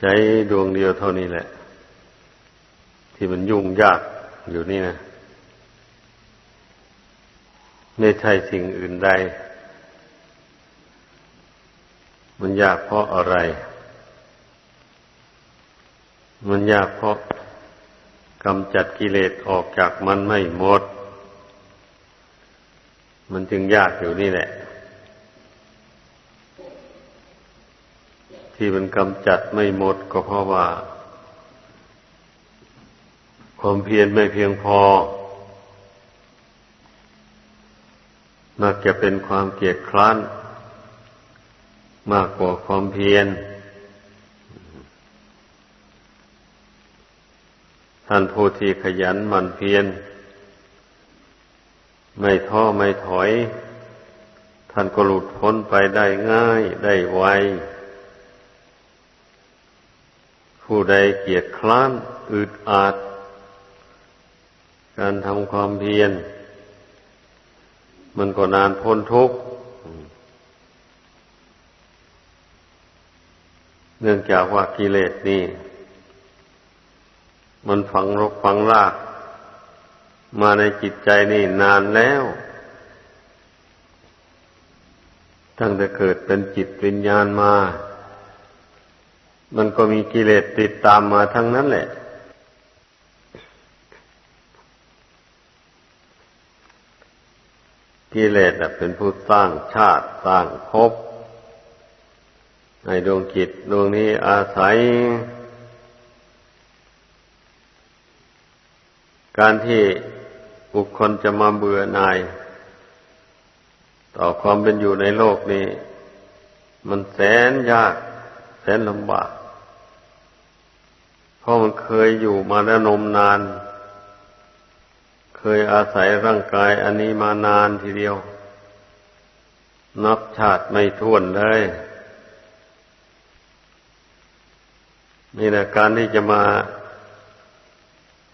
ใจดวงเดียวเท่านี้แหละ ที่มันยุ่งยากอยู่นี่นะไม่ใช่สิ่งอื่นใด มันยากเพราะอะไร มันยากเพราะกำจัดกิเลสออกจากมันไม่หมด มันจึงยากอยู่นี่แหละ ที่มันกำจัดไม่หมดก็เพราะว่า ความเพียรไม่เพียงพอมักจะเป็นความเกียจคร้านมากกว่าความเพียร ท่านผู้ที่ขยันหมั่นเพียร ไม่ท้อไม่ถอย ท่านก็หลุดพ้นไปได้ง่ายได้ไว ผู้ใดเกียจคร้านอึดอาด การทำความเพียร มันก็นานพ้นทุกข์เนื่องจากว่ากิเลสนี่ มันฝังรกฝังราก มาในจิตใจนี่นานแล้ว ตั้งแต่เกิดเป็นจิตวิญญาณมา มันก็มีกิเลสติดตามมาทั้งนั้นแหละ กิเลสเป็นผู้สร้างชาติสร้างภพในดวงจิตดวงนี้อาศัย การที่บุคคลจะมาเบื่อหน่าย ต่อความเป็นอยู่ในโลกนี้ มันแสนยาก แสนลำบาก ราะมันเคยอยู่มาแล้วนมนาน เคยอาศัยร่างกายอันนี้มานานทีเดียว นับชาติไม่ท้วนเลยนี่แหละการที่จะมา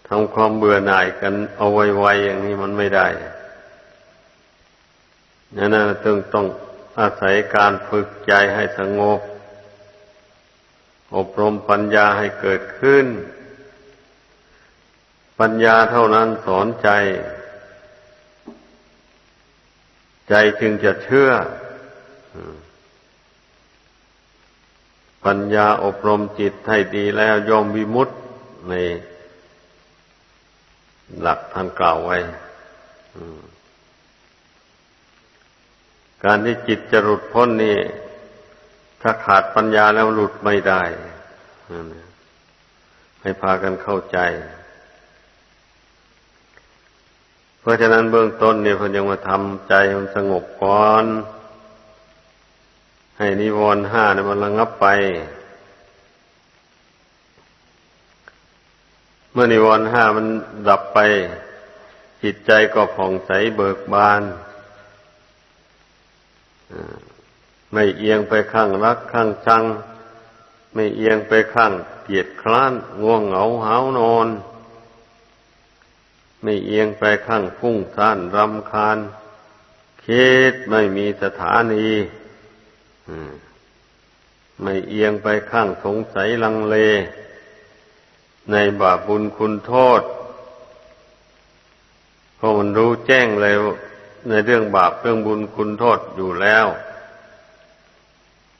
ทำความเบื่อหน่ายกันเอาไวๆอย่างนี้มันไม่ได้นั่นนะต้องต้องอาศัยการฝึกใจให้สงบ อบรมปัญญาให้เกิดขึ้น ปัญญาเท่านั้นสอนใจ ใจจึงจะเชื่อ ปัญญาอบรมจิตให้ดีแล้วย่อมวิมุตติในหลักท่านกล่าวไว้การที่จิตจะหลุดพ้นนี่ ถ้าขาดปัญญาแล้วหลุดไม่ได้ให้พากันเข้าใจ เพราะฉะนั้นเบื้องต้นเนี่ยพนยังมาทำใจมันสงบก่อน ให้นิวรณ์ห้าเนี่ยมันระงับไป เมื่อนิวรณ์ห้ามันดับไป จิตใจก็ผ่องใสเบิกบาน ไม่เอียงไปข้างรักข้างชัง ไม่เอียงไปข้างเกียดคร้านง่วงเหงาหาวนอน ไม่เอียงไปข้างฟุ้งซ่านรำคาญคิดไม่มีสถานีไม่เอียงไปข้างสงสัยลังเล ในบาปบุญคุณโทษเพราะมันรู้แจ้งเลยในเรื่องบาปเรื่องบุญคุณโทษอยู่แล้ว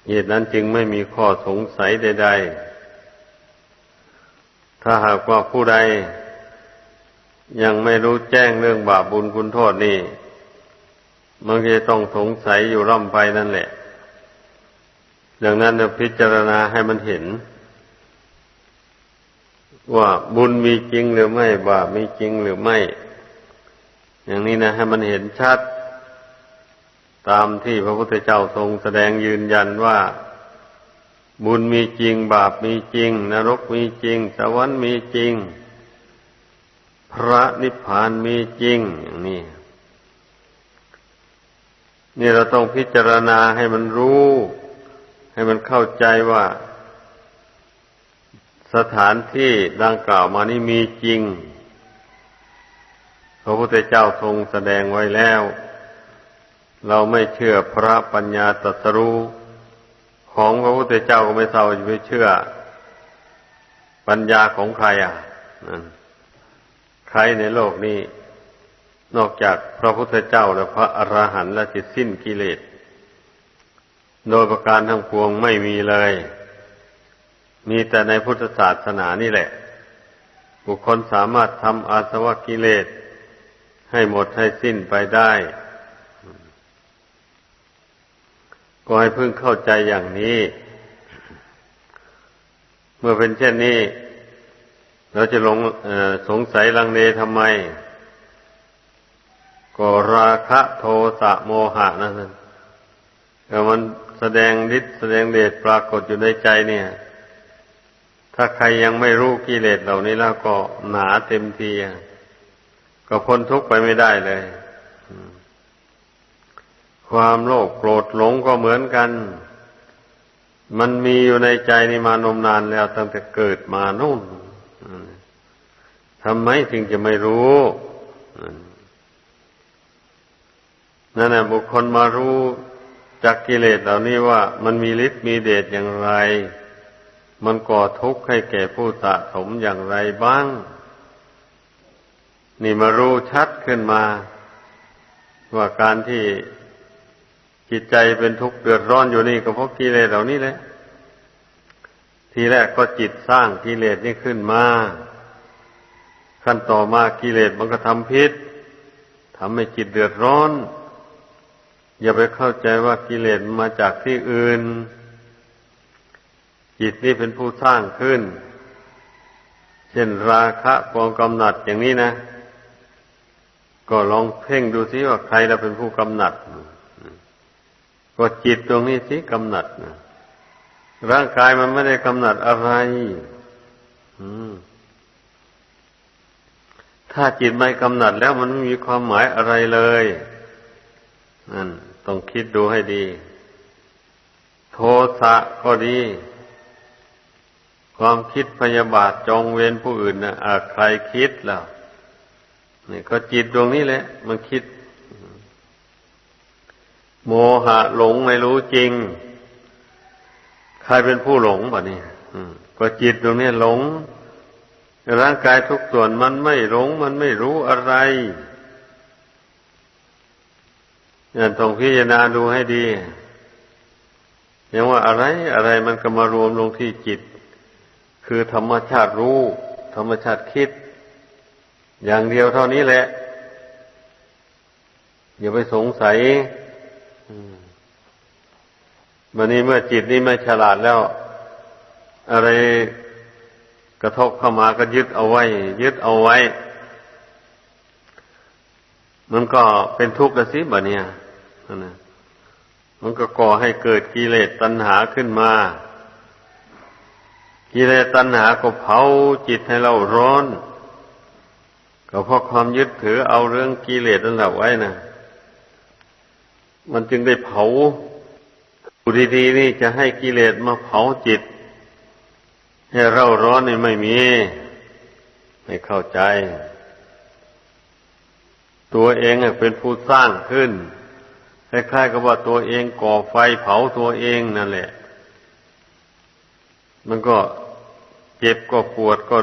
เหตุนั้นจึงไม่มีข้อสงสัยใด ๆ ถ้าหากว่าผู้ใด ยังไม่รู้แจ้งเรื่องบาปบุญคุณโทษนี่มันจะต้องสงสัยอยู่ร่ำไปนั่นแหละ ดังนั้นจะพิจารณาให้มันเห็น ว่าบุญมีจริงหรือไม่ บาปมีจริงหรือไม่ อย่างนี้นะ ให้มันเห็นชัด ตามที่พระพุทธเจ้าทรงแสดงยืนยันว่า บุญมีจริง บาปมีจริง นรกมีจริง สวรรค์มีจริง พระนิพพานมีจริงอย่างนี้นี่เราต้องพิจารณาให้มันรู้ ให้มันเข้าใจว่า สถานที่ดังกล่าวมานี่มีจริง พระพุทธเจ้าทรงแสดงไว้แล้ว เราไม่เชื่อพระปัญญาตรัสรู้ของพระพุทธเจ้าก็ไม่เท่าจะไปเชื่อ ปัญญาของใครอะใครในโลกนี้ นอกจากพระพุทธเจ้าและพระอรหันต์และจิตสิ้นกิเลส โดยประการทั้งปวงไม่มีเลย มีแต่ในพุทธศาสนานี่แหละ บุคคลสามารถทำอาสวะกิเลส ให้หมดให้สิ้นไปได้ ก็ให้เพึ่งเข้าใจอย่างนี้ เมื่อเป็นเช่นนี้ เราจะหลงสงสัยลังเลทำไม ก็ราคะโทสะโมหะนั่นแต่มันแสดงฤทธิ์แสดงเดชปรากฏอยู่ในใจเนี่ย ถ้าใครยังไม่รู้กิเลสเหล่านี้แล้วก็หนาเต็มทีก็พ้นทุกข์ไปไม่ได้เลย ความโลภโกรธหลงก็เหมือนกัน มันมีอยู่ในใจนี่มานมนานแล้วตั้งแต่เกิดมานู่นทำไมถึงจะไม่รู้นั่นแหละบุคคลมารู้จากกิเลสเหล่านี้ว่ามันมีฤทธิ์มีเดชอย่างไร มันก่อทุกข์ให้แก่ผู้สะสมอย่างไรบ้าง นี่มารู้ชัดขึ้นมา ว่าการที่ จิตใจเป็นทุกข์เดือดร้อนอยู่นี่ก็เพราะกิเลสเหล่านี้แหละ ทีแรกก็จิตสร้างกิเลสนี้ขึ้นมา ขั้นต่อมากิเลสมันก็ทำพิษทำให้จิตเดือดร้อน อย่าไปเข้าใจว่ากิเลสมาจากที่อื่น จิตนี่เป็นผู้สร้างขึ้น เช่นราคะความกำหนัดอย่างนี้นะ ก็ลองเพ่งดูซิว่าใครเราเป็นผู้กำหนัด ก็จิตตรงนี้สิกำหนัดนะร่างกายมันไม่ได้กำหนัดอะไรถ้าจิตไม่กำหนัดแล้วมันไม่มีความหมายอะไรเลยนั่นต้องคิดดูให้ดี โทสะก็ดี ความคิดพยาบาทจองเวรผู้อื่นนะะใครคิดแล้วนี่ก็จิตดวงนี้แหละ มันคิด โมหะหลงไม่รู้จริง ใครเป็นผู้หลงบ่เนี่ยก็จิตดวงนี้หลง ร่างกายทุกส่วนมันไม่หลง มันไม่รู้อะไรเนี่ยต้องพิจารณาดูให้ดีอย่างว่าอะไรอะไรมันก็มารวมลงที่จิต คือธรรมชาติรู้ ธรรมชาติคิด อย่างเดียวเท่านี้แหละ อย่าไปสงสัย วันนี้เมื่อจิตนี้ไม่ฉลาดแล้ว อะไรกระทบเข้ามาก็ยึดเอาไว้ ยึดเอาไว้ มันก็เป็นทุกข์ละสิบ่เนี่ยนะมันก็ก่อให้เกิดกิเลสตัณหาขึ้นมา กิเลสตัณหาก็เผาจิตให้เราร้อน ก็เพราะความยึดถือเอาเรื่องกิเลสนั่นแหละไว้นะมันจึงได้เผา อยู่ดีๆนี่จะให้กิเลสมาเผาจิต ให้เร่าร้อนนี่ไม่มี ไม่เข้าใจ ตัวเองเป็นผู้สร้างขึ้นคล้ายๆกับว่าตัวเองก่อไฟเผาตัวเองนั่นแหละ มันก็เจ็บก็ปวดก็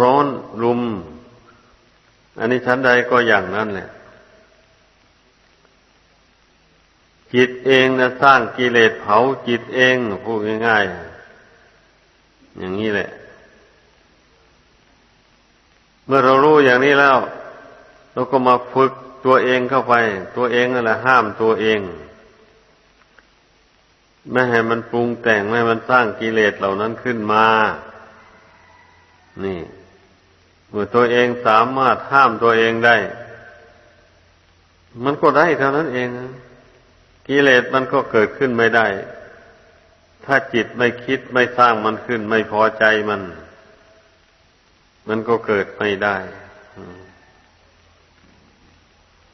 ร้อนรุม อันนี้ชั้นใดก็อย่างนั้นแหละ จิตเองนะสร้างกิเลสเผาจิตเองพูดง่ายๆอย่างนี้แหละ เมื่อเรารู้อย่างนี้แล้ว เราก็มาฝึกตัวเองเข้าไป ตัวเองนั่นแหละห้ามตัวเอง ไม่ให้มันปรุงแต่งไม่ให้มันสร้างกิเลสเหล่านั้นขึ้นมา นี่ เมื่อตัวเองสามารถห้ามตัวเองได้ มันก็ได้เท่านั้นเอง กิเลสมันก็เกิดขึ้นไม่ได้ ถ้าจิตไม่คิดไม่สร้างมันขึ้น ไม่พอใจมัน มันก็เกิดไม่ได้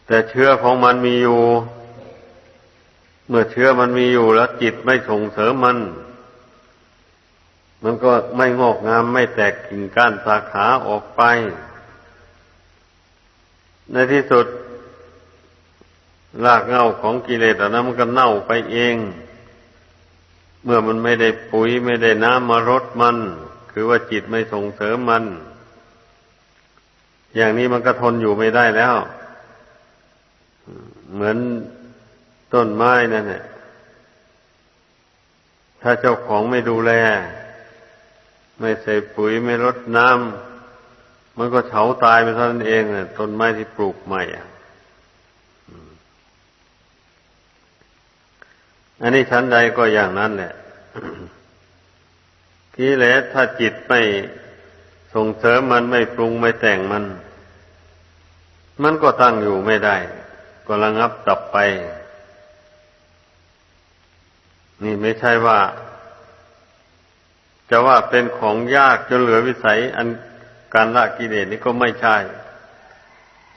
แต่เชื้อของมันมีอยู่ เมื่อเชื้อมันมีอยู่แล้วจิตไม่ส่งเสริมมัน มันก็ไม่งอกงามไม่แตกกิ่งก้านสาขาออกไป ในที่สุด รากเง้าของกิเลสอันนั้นมันก็เน่าไปเอง เมื่อมันไม่ได้ปุ๋ยไม่ได้น้ำมารดมัน คือว่าจิตไม่ส่งเสริมมัน อย่างนี้มันก็ทนอยู่ไม่ได้แล้ว เหมือนต้นไม้นั่นแหละถ้าเจ้าของไม่ดูแล ไม่ใส่ปุ๋ยไม่รดน้ำมันก็เฉาตายไปเท่านั้นเองน่ะต้นไม้ที่ปลูกใหม่อะ อันนี้ชั้นใดก็อย่างนั้นแหละกิเลสถ้าจิตไม่ส่งเสริมมันไม่ปรุงไม่แต่งมัน มันก็ตั้งอยู่ไม่ได้ ก็ระงับดับไป นี่ไม่ใช่ว่า จะว่าเป็นของยากจนเหลือวิสัย อันการละกิเลสนี่ก็ไม่ใช่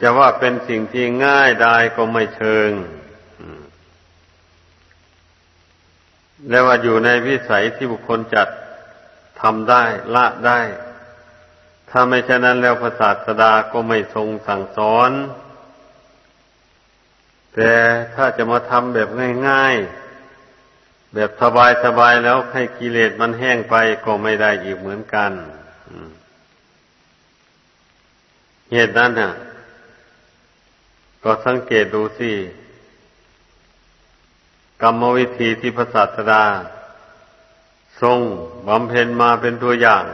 จะว่าเป็นสิ่งที่ง่ายได้ก็ไม่เชิง แล้วว่าอยู่ในวิสัยที่บุคคลจัดทำได้ละได้ ถ้าไม่เช่นนั้นแล้วพระศาสดาก็ไม่ทรงสั่งสอน แต่ถ้าจะมาทำแบบง่าย ๆ แบบสบายๆแล้วให้กิเลสมันแห้งไปก็ไม่ได้อีกเหมือนกันเหตุนั้นน่ะ ก็สังเกตดูสิ รรมวิธีที่พระศาสดา ทรงบำเพ็ญมาเป็นตัวอย่าง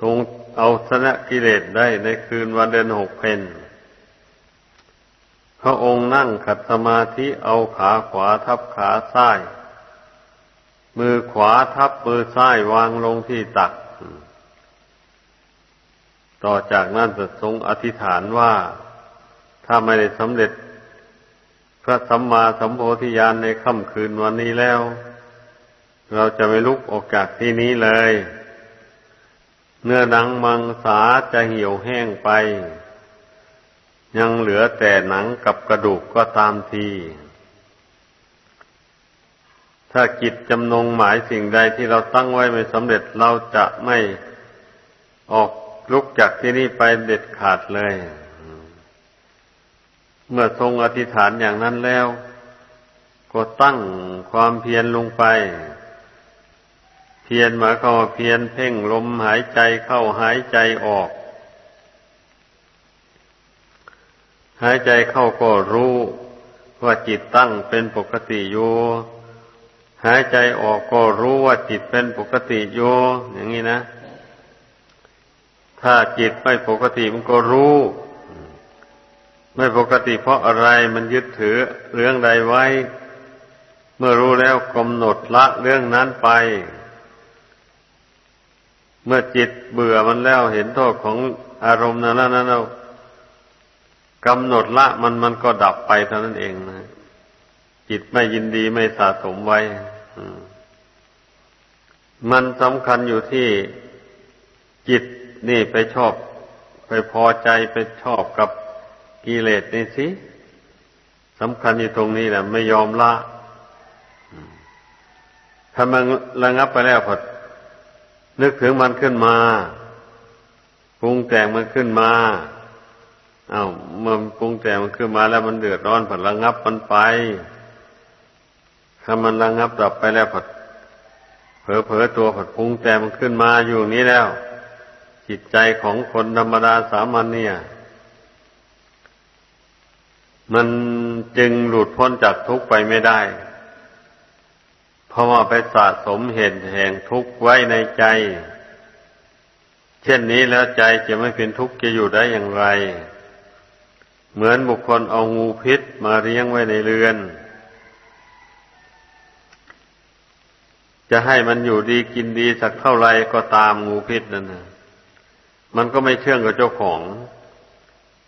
ทรงเอาชนะกิเลสได้ในคืนวันเดือนหกเพนพระองค์นั่งขัดสมาธิเอาขาขวาทับขาซ้าย มือขวาทับมือซ้ายวางลงที่ตัก ต่อจากนั้นจะทรงอธิษฐานว่า ถ้าไม่ได้สำเร็จ พระสัมมาสัมโพธิญาณในค่ำคืนวันนี้แล้ว เราจะไม่ลุกออกจากที่นี้เลย เนื้อหนังมังสาจะเหี่ยวแห้งไป ยังเหลือแต่หนังกับกระดูกก็ตามทีถ้าจิตจำนงหมายสิ่งใดที่เราตั้งไว้ไม่สำเร็จเราจะไม่ออกลุกจากที่นี่ไปเด็ดขาดเลย เมื่อทรงอธิษฐานอย่างนั้นแล้ว ก็ตั้งความเพียรลงไป เพียรหมายความว่าเพียรเพ่งลมหายใจเข้าหายใจออก หายใจเข้าก็รู้ว่าจิตตั้งเป็นปกติอยู่ หายใจออกก็รู้ว่าจิตเป็นปกติอยู่อย่างนี้นะ ถ้าจิตไม่ปกติมันก็รู้ ไม่ปกติเพราะอะไรมันยึดถือเรื่องใดไว้ เมื่อรู้แล้วกำหนดละเรื่องนั้นไป เมื่อจิตเบื่อมันแล้วเห็นโทษของอารมณ์นั้นนั้นเรากำหนดละมันมันก็ดับไปเท่านั้นเองนะจิตไม่ยินดีไม่สะสมไว้มันสำคัญอยู่ที่จิตนี่ไปชอบ ไปพอใจไปชอบกับ กิเลสนี่สิสำคัญอยู่ตรงนี้แหละไม่ยอมละถ้ามันระงับไปแล้วพอนึกถึงมันขึ้นมาปรุงแต่งมันขึ้นมาอา้าวมื่อปรุงแต่งมันขึ้นมาแล้วมันเดือดร้อนผัดระงับมันไป ถ้ามันระงับดับไปแล้วผัดเผลอเผลอตัวผัดปรุงแต่งมันขึ้นมาอยู่นี้แล้ว จิตใจของคนธรรมดาสามัญเนี่ย มันจึงหลุดพ้นจากทุกข์ไปไม่ได้ เพราะว่าไปสะสมเหตุแห่งทุกข์ไว้ในใจ เช่นนี้แล้วใจจะไม่เป็นทุกข์จะอยู่ได้อย่างไร เหมือนบุคคลเอางูพิษมาเลี้ยงไว้ในเรือน จะให้มันอยู่ดีกินดีสักเท่าไรก็ตามงูพิษนั่นนะมันก็ไม่เชื่องกับเจ้าของ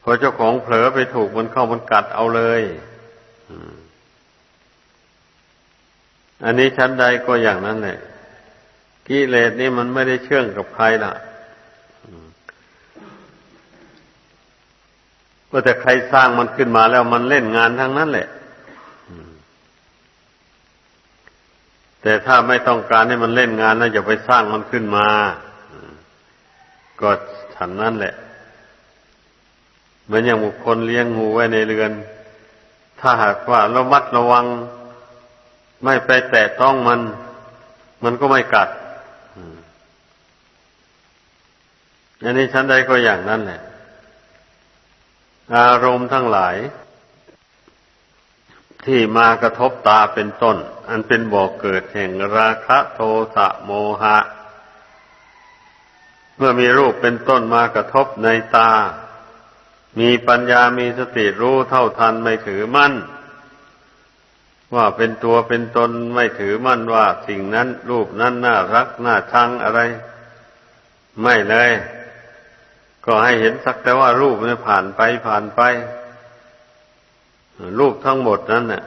อเจ้าของเผลอไปถูกมันเข้ามันกัดเอาเลยอันนี้ชั้นใดก็อย่างนั้นแหละกิเลสนี่มันไม่ได้เชื่องกับใครล่ะก็แต่ใครสร้างมันขึ้นมาแล้วมันเล่นงานทั้งนั้นแหละแต่ถ้าไม่ต้องการให้มันเล่นงานนะอย่าไปสร้างมันขึ้นมา ก็ฉันนั่นแหละ เหมือนอย่างบุคคลเลี้ยงงูไว้ในเรือน ถ้าหากว่าระมัดระวัง ไม่ไปแตะต้องมัน มันก็ไม่กัดอันนี้ชั้นใดก็อย่างนั้นแหละ อารมณ์ทั้งหลาย ที่มากระทบตาเป็นต้น อันเป็นบ่อกเกิดแห่งราคะโทสะโมหะ เมื่อมีรูปเป็นต้นมากระทบในตา มีปัญญามีสติรู้เท่าทันไม่ถือมั่น ว่าเป็นตัวเป็นตนไม่ถือมั่นว่า สิ่งนั้นรูปนั้นน่ารักน่าชังอะไร ไม่เลย ก็ให้เห็นสักแต่ว่ารูปมันผ่านไปผ่านไป รูปทั้งหมดนั้นน่ะ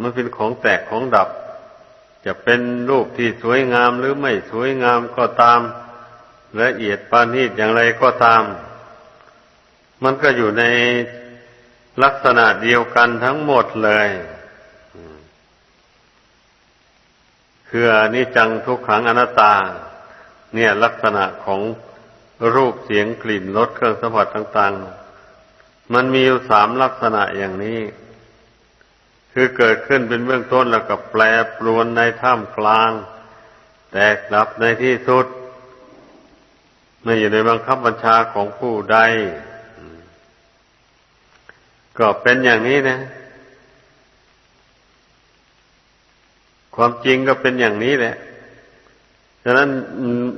มันเป็นของแตกของดับ จะเป็นรูปที่สวยงามหรือไม่สวยงามก็ตาม ละเอียดปานนีตอย่างไรก็ตาม มันก็อยู่ในลักษณะเดียวกันทั้งหมดเลยคืออนิจจังทุกขังอนัตตา เนี่ยลักษณะของรูปเสียงกลิ่นรสเครื่องสัมผัสต่าง ๆ มันมีอยู่สามลักษณะอย่างนี้ คือเกิดขึ้นเป็นเบื้องต้นแล้วก็แปรปรวนในท่ามกลาง แตกดับในที่สุด ไม่อยู่ในบังคับบัญชาของผู้ใด ก็เป็นอย่างนี้นะ ความจริงก็เป็นอย่างนี้แหละฉะนั้น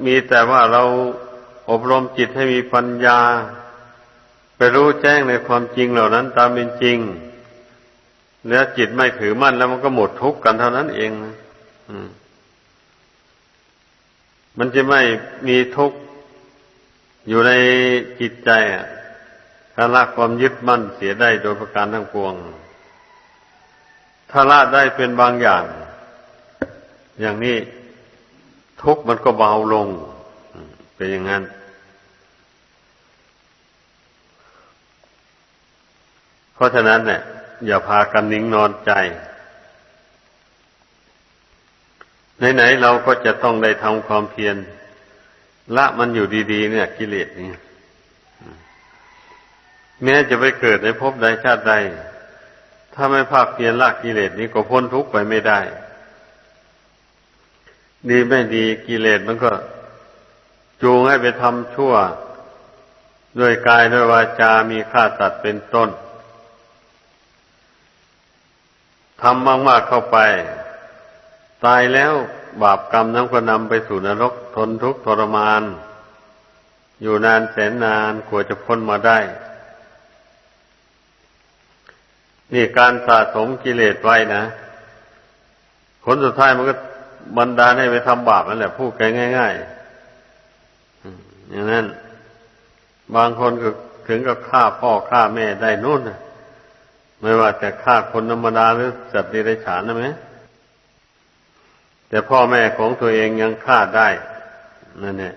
มีแต่ว่าเราอบรมจิตให้มีปัญญา ไปรู้แจ้งในความจริงเหล่านั้น ตามเป็นจริงแล้วจิตไม่ถือมั่นแล้วมันก็หมดทุกข์กันเท่านั้นเองนะมันจะไม่มีทุกข์อยู่ในจิตใจอะ ถ้าละความยึดมั่นเสียได้โดยประการทั้งปวง ถ้าละได้เป็นบางอย่าง อย่างนี้ทุกมันก็เบาลง เป็นอย่างนั้น เพราะฉะนั้นเนี่ยอย่าพากันนิ่งนอนใจไหนๆเราก็จะต้องได้ทำความเพียรละมันอยู่ดี ๆ เนี่ย กิเลสนี่ แม้จะไปเกิดในภพใดชาติใด ถ้าไม่ภาคเพียรละกิเลสนี้ก็พ้นทุกข์ไปไม่ได้ ดีไม่ดีกิเลสมันก็ จูงให้ไปทำชั่ว ด้วยกายด้วยวาจา มีฆ่าสัตว์เป็นต้นทำมากๆเข้าไป ตายแล้วบาปกรรมนั้นก็นำไปสู่นรกทนทุกข์ทรมาน อยู่นานแสนนานกว่าจะพ้นมาได้ นี่การสะสมกิเลสไว้นะผลสุดท้ายมันก็บันดาให้ไปทำบาปนั่นแหละพูดง่ายๆอย่างนั้น บางคนก็ถึงกับฆ่าพ่อฆ่าแม่ได้นู่นไม่ว่าแต่ฆ่าคนธรรมดาหรือสัตว์ดิเรกชันนะไหมแต่พ่อแม่ของตัวเองยังฆ่าได้นั่นแหละ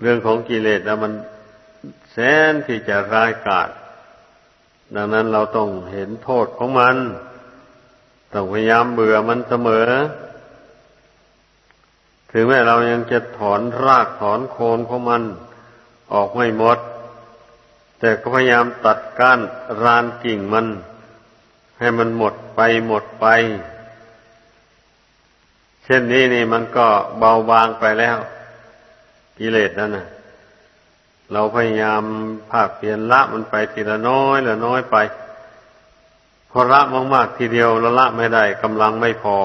เรื่องของกิเลสแล้วมันแสนที่จะร้ายกาจ ดังนั้นเราต้องเห็นโทษของมัน ต้องพยายามเบื่อมันเสมอ ถึงแม้เรายังจะถอนรากถอนโคนของมัน ออกไม่หมด แต่ก็พยายามตัดก้านรานกิ่งมัน ให้มันหมดไปหมดไป เช่นนี้นี่มันก็เบาบางไปแล้ว กิเลสนั่นนะ เราพยายามภาคเปลี่ยนละมันไปทีละน้อยละน้อยไปพอละมากๆทีเดียวละละไม่ได้กำลังไม่พอ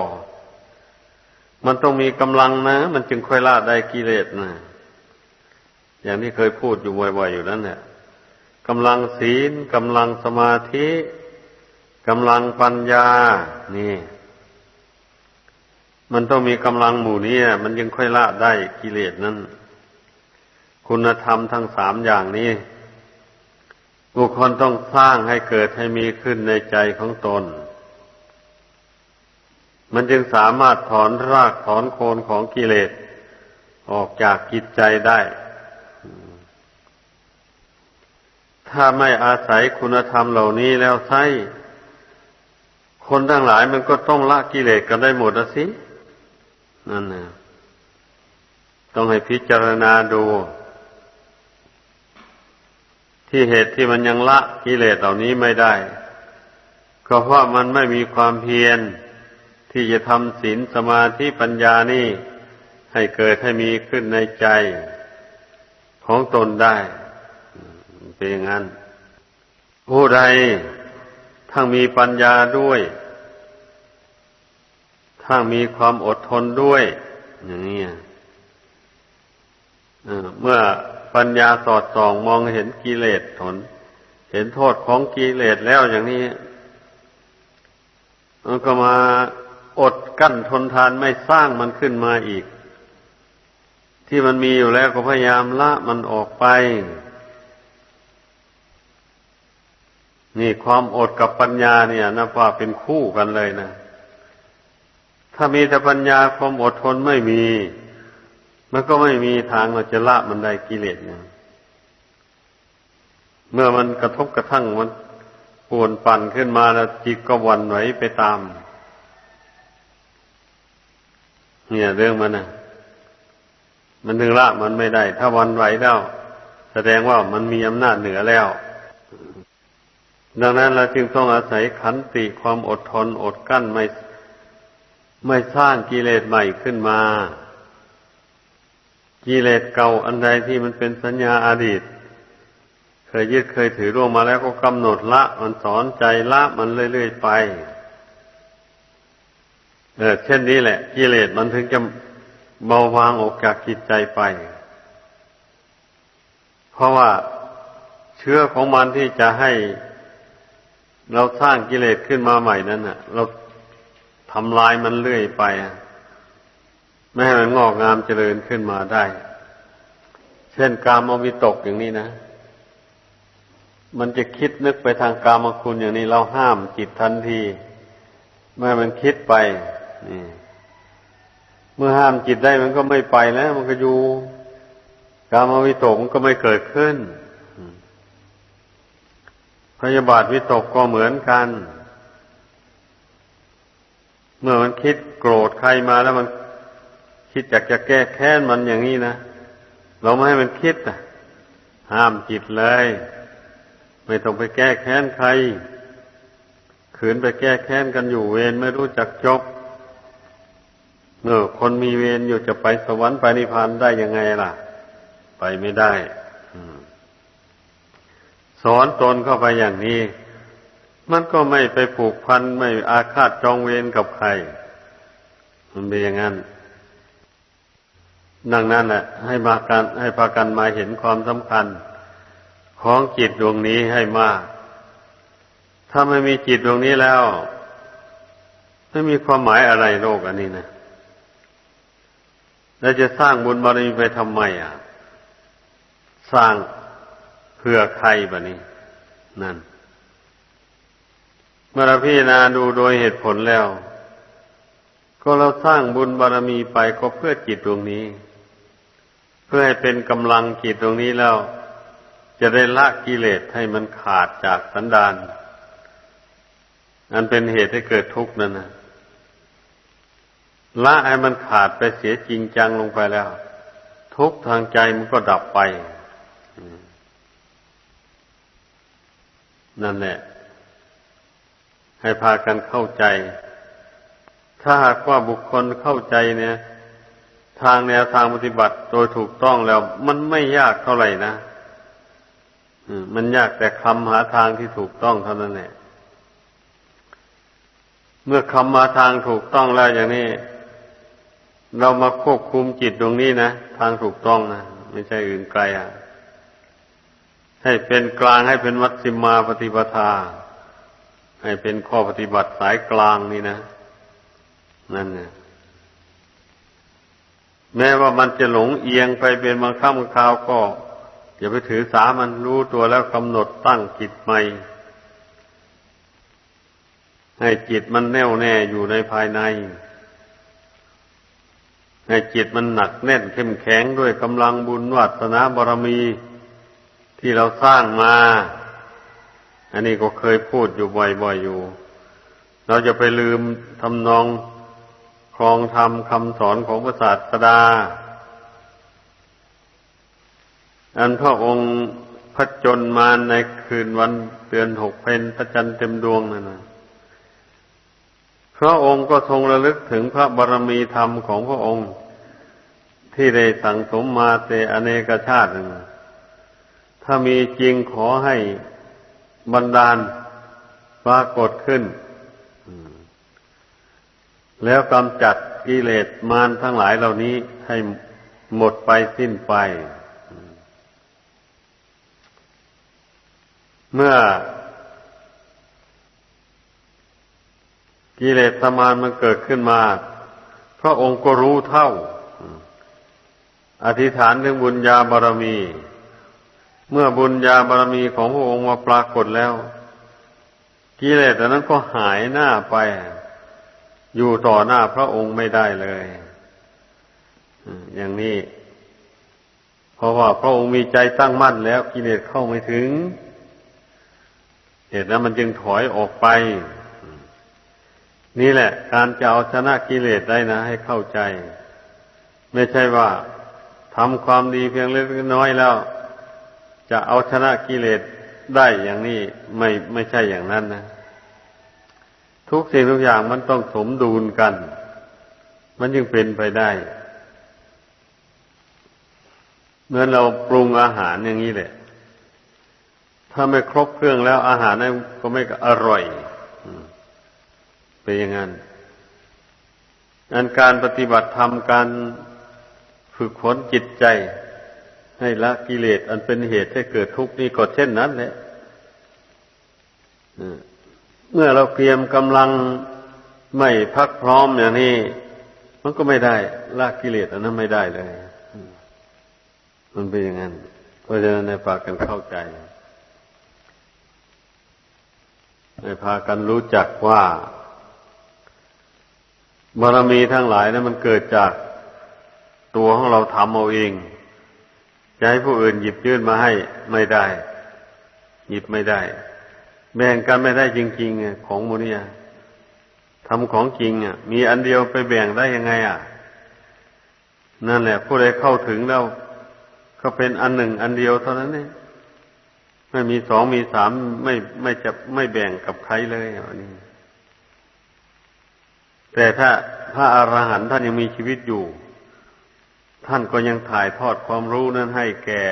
มันต้องมีกำลังนะ มันจึงค่อยละได้กิเลสนะอย่างที่เคยพูดอยู่บ่อยๆอยู่นั้นเนี่ยกำลังศีลกำลังสมาธิกำลังปัญญา นี่ มันต้องมีกำลังหมู่นี้มันยังค่อยละได้กิเลสนั้น คุณธรรมทั้งสามอย่างนี้ บุคคลต้องสร้างให้เกิดให้มีขึ้นในใจของตน มันจึงสามารถถอนรากถอนโคนของกิเลสออกจากกิจใจได้ ถ้าไม่อาศัยคุณธรรมเหล่านี้แล้วใช่คนทั้งหลายมันก็ต้องละกิเลสกันได้หมดสิ นั่นนะต้องให้พิจารณาดู ที่เหตุที่มันยังละกิเลสเหล่านี้ไม่ได้ ก็เพราะมันไม่มีความเพียรที่จะทำศีลสมาธิปัญญานี่ให้เกิดให้มีขึ้นในใจของตนได้เป็นอย่างนั้น ผู้ใดทั้งมีปัญญาด้วย ทั้งมีความอดทนด้วย อย่างนี้เมื่อ ปัญญาสอดส่องมองเห็นกิเลสทนเห็นโทษของกิเลสแล้วอย่างนี้มันก็มาอดกั้นทนทานไม่สร้างมันขึ้นมาอีก ที่มันมีอยู่แล้วก็พยายามละมันออกไป นี่ความอดกับปัญญาเนี่ยนะว่าเป็นคู่กันเลยนะ ถ้ามีแต่ปัญญาความอดทนไม่มี มันก็ไม่มีทางเราจะละมันได้กิเลสเนี่ยเมื่อมันกระทบกระทั่งมันปวนปั่นขึ้นมาแล้วจิตก็วันไหวไปตาม เนี่ยเรื่องมันนะมันถึงละมันไม่ได้ ถ้าวันไหวแล้ว แสดงว่ามันมีอำนาจเหนือแล้ว ดังนั้นเราจึงต้องอาศัยขันติความอดทนอดกั้นไม่ไม่สร้างกิเลสใหม่ขึ้นมา กิเลสเก่าอันใดที่มันเป็นสัญญาอาดีต เคยยึดเคยถือร่วงมาแล้วก็กำหนดละ มันสอนใจละมันเรื่อยๆไป เออเช่นนี้แหละ กิเลสมันถึงจะเบาบางออกจากจิตใจไป เพราะว่าเชื้อของมันที่จะให้เราสร้างกิเลสขึ้นมาใหม่นั้นน่ะ เราทำลายมันเรื่อยไป ไม่ให้มันงอกงามเจริญขึ้นมาได้ เช่นกามวิตกอย่างนี้นะ มันจะคิดนึกไปทางกามคุณอย่างนี้เราห้ามจิตทันที ไม่ให้มันคิดไปนี่เมื่อห้ามจิตได้มันก็ไม่ไปแล้ว มันก็อยู่กามวิตกมันก็ไม่เกิดขึ้นพยาบาทวิตกก็เหมือนกัน เมื่อมันคิดโกรธใครมาแล้วมัน คิดอยากจะแก้แค้นมันอย่างนี้นะเราไม่ให้มันคิดนะห้ามจิตเลย ไม่ต้องไปแก้แค้นใคร ขืนไปแก้แค้นกันอยู่เวรไม่รู้จักจบเมื่อคนมีเวรอยู่จะไปสวรรค์ไปนิพพานได้ยังไงล่ะ ไปไม่ได้สอนตนเข้าไปอย่างนี้ มันก็ไม่ไปผูกพันไม่อาฆาตจองเวรกับใคร มันเป็นอย่างนั้น ดังนั้นแหละให้มากันให้พากันมาเห็นความสำคัญ ของจิตดวงนี้ให้มาก ถ้าไม่มีจิตดวงนี้แล้ว ไม่มีความหมายอะไรโลกอันนี้นะแล้วจะสร้างบุญบารมีไปทำไมอะ สร้างเพื่อใครบะนี้ นั่น เมื่อเราพิจารณาดูโดยเหตุผลแล้ว ก็เราสร้างบุญบารมีไปก็เพื่อจิตดวงนี้ เพื่อให้เป็นกำลังจิตตรงนี้แล้ว จะได้ละกิเลสให้มันขาดจากสันดานอันเป็นเหตุให้เกิดทุกข์นั่นนะละให้มันขาดไปเสียจริงจังลงไปแล้ว ทุกทางใจมันก็ดับไป นั่นแหละ ให้พากันเข้าใจ ถ้าหากว่าบุคคลเข้าใจเนี่ย ทางแนวทางปฏิบัติโดยถูกต้องแล้ว มันไม่ยากเท่าไหร่นะมันยากแต่คำหาทางที่ถูกต้องเท่านั้นแหละเมื่อคำมาทางถูกต้องแล้วอย่างนี้ เรามาควบคุมจิตตรงนี้นะทางถูกต้องนะไม่ใช่อื่นไกลอะให้เป็นกลางให้เป็นวัดสิมาปฏิปทา ให้เป็นข้อปฏิบัติสายกลางนี่นะ นั่นเนี่ย แม้ว่ามันจะหลงเอียงไปเป็นบางครั้งบางคราวก็ อย่าไปถือสามันรู้ตัวแล้วกำหนดตั้งจิตใหม่ ให้จิตมันแน่วแน่อยู่ในภายใน ให้จิตมันหนักแน่นเข้มแข็งด้วยกำลังบุญวัสนาบารมีที่เราสร้างมา อันนี้ก็เคยพูดอยู่บ่อยๆอยู่ เราจะไปลืมทำนอง รองธรรมคำสอนของพระศาสดา อันพระองค์พระจนมาในคืนวันเดือนหกเพนพระจันทร์เต็มดวงนั่นนะพระองค์ก็ทรงระลึกถึงพระบารมีธรรมของพระองค์ ที่ได้สั่งสมมาแต่อเนกชาตินึ่งถ้ามีจริงขอให้บันดาลปรากฏขึ้น แล้วกำจัดกิเลสมารทั้งหลายเหล่านี้ให้หมดไปสิ้นไป เมื่อ กิเลสมารมันเกิดขึ้นมา พระองค์ก็รู้เท่า อธิษฐานถึงบุญญาบารมี เมื่อบุญญาบารมีของพระองค์มาปรากฏแล้ว กิเลสนั้นก็หายหน้าไป อยู่ต่อหน้าพระองค์ไม่ได้เลยอย่างนี้ เพราะว่าพระองค์มีใจตั้งมั่นแล้วกิเลสเข้าไม่ถึง เหตุนั้นมันจึงถอยออกไป นี่แหละ การจะเอาชนะกิเลสได้นะ ให้เข้าใจ ไม่ใช่ว่าทำความดีเพียงเล็กน้อยแล้ว จะเอาชนะกิเลสได้อย่างนี้ไม่ไม่ใช่อย่างนั้นนะ ทุกสิ่งทุกอย่างมันต้องสมดุลกัน มันจึงเป็นไปได้เหมือนเราปรุงอาหารอย่างนี้แหละ ถ้าไม่ครบเครื่องแล้วอาหารนั้นก็ไม่อร่อยเป็นอย่างนั้นอันการปฏิบัติธรรมการฝึกฝนจิตใจ ให้ละกิเลสอันเป็นเหตุให้เกิดทุกข์นี่ก็เช่นนั้นแหละ เมื่อเราเตรียมกำลังไม่พักพร้อมอย่างนี้ มันก็ไม่ได้ละกิเลสอันนั้นไม่ได้เลย มันเป็นอย่างนั้น เพราะฉะนั้นในฝากกันเข้าใจในพากันรู้จักว่าบารมีทั้งหลายนะั้นมันเกิดจากตัวของเราทำเอาเองจะให้ผู้อื่นหยิบยื่นมาให้ไม่ได้ หยิบไม่ได้ แบ่งกันไม่ได้จริงๆของโมนียทำของจริงอะ มีอันเดียวไปแบ่งได้ยังไง อะ นั่นแหละ ผู้ใดเข้าถึงแล้วก็เป็นอันหนึ่งอันเดียวเท่านั้นเองไม่มีสองมีสามไม่ไม่จะไม่แบ่งกับใครเลยอันนี้ แต่ถ้าพระอรหันต์ท่านยังมีชีวิตอยู่ ท่านก็ยังถ่ายทอดความรู้นั้นให้แก่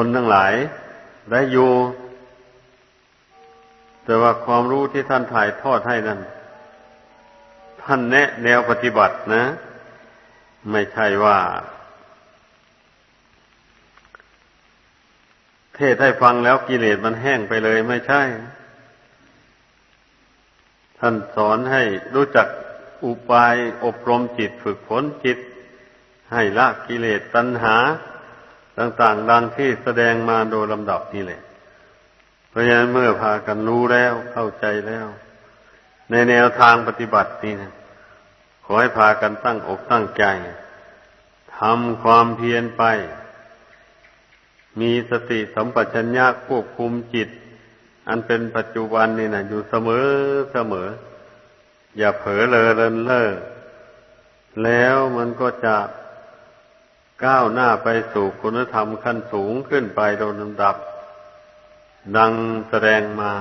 คนทั้งหลายได้อยู่แต่ว่าความรู้ที่ท่านถ่ายทอดให้นั้น ท่านแนะแนวปฏิบัตินะ ไม่ใช่ว่า เทศให้ฟังแล้วกิเลสมันแห้งไปเลยไม่ใช่ ท่านสอนให้รู้จักอุบายอบรมจิตฝึกฝนจิต ให้ละกิเลสตัณหา ต่างๆ ดังที่แสดงมาโดยลำดับนี่แหละ เพราะฉะนั้นเมื่อพากันรู้แล้วเข้าใจแล้ว ในแนวทางปฏิบัตินี่นะขอให้พากันตั้งอกตั้งใจทำความเพียรไป มีสติสัมปชัญญะควบคุมจิต อันเป็นปัจจุบันนี่นะอยู่เสมอเสมอ อย่าเผลอเลอเลินเล่อแล้วมันก็จะ ก้าวหน้าไปสู่คุณธรรมขั้นสูงขึ้นไปโดยลำดับ ดังแสดงมา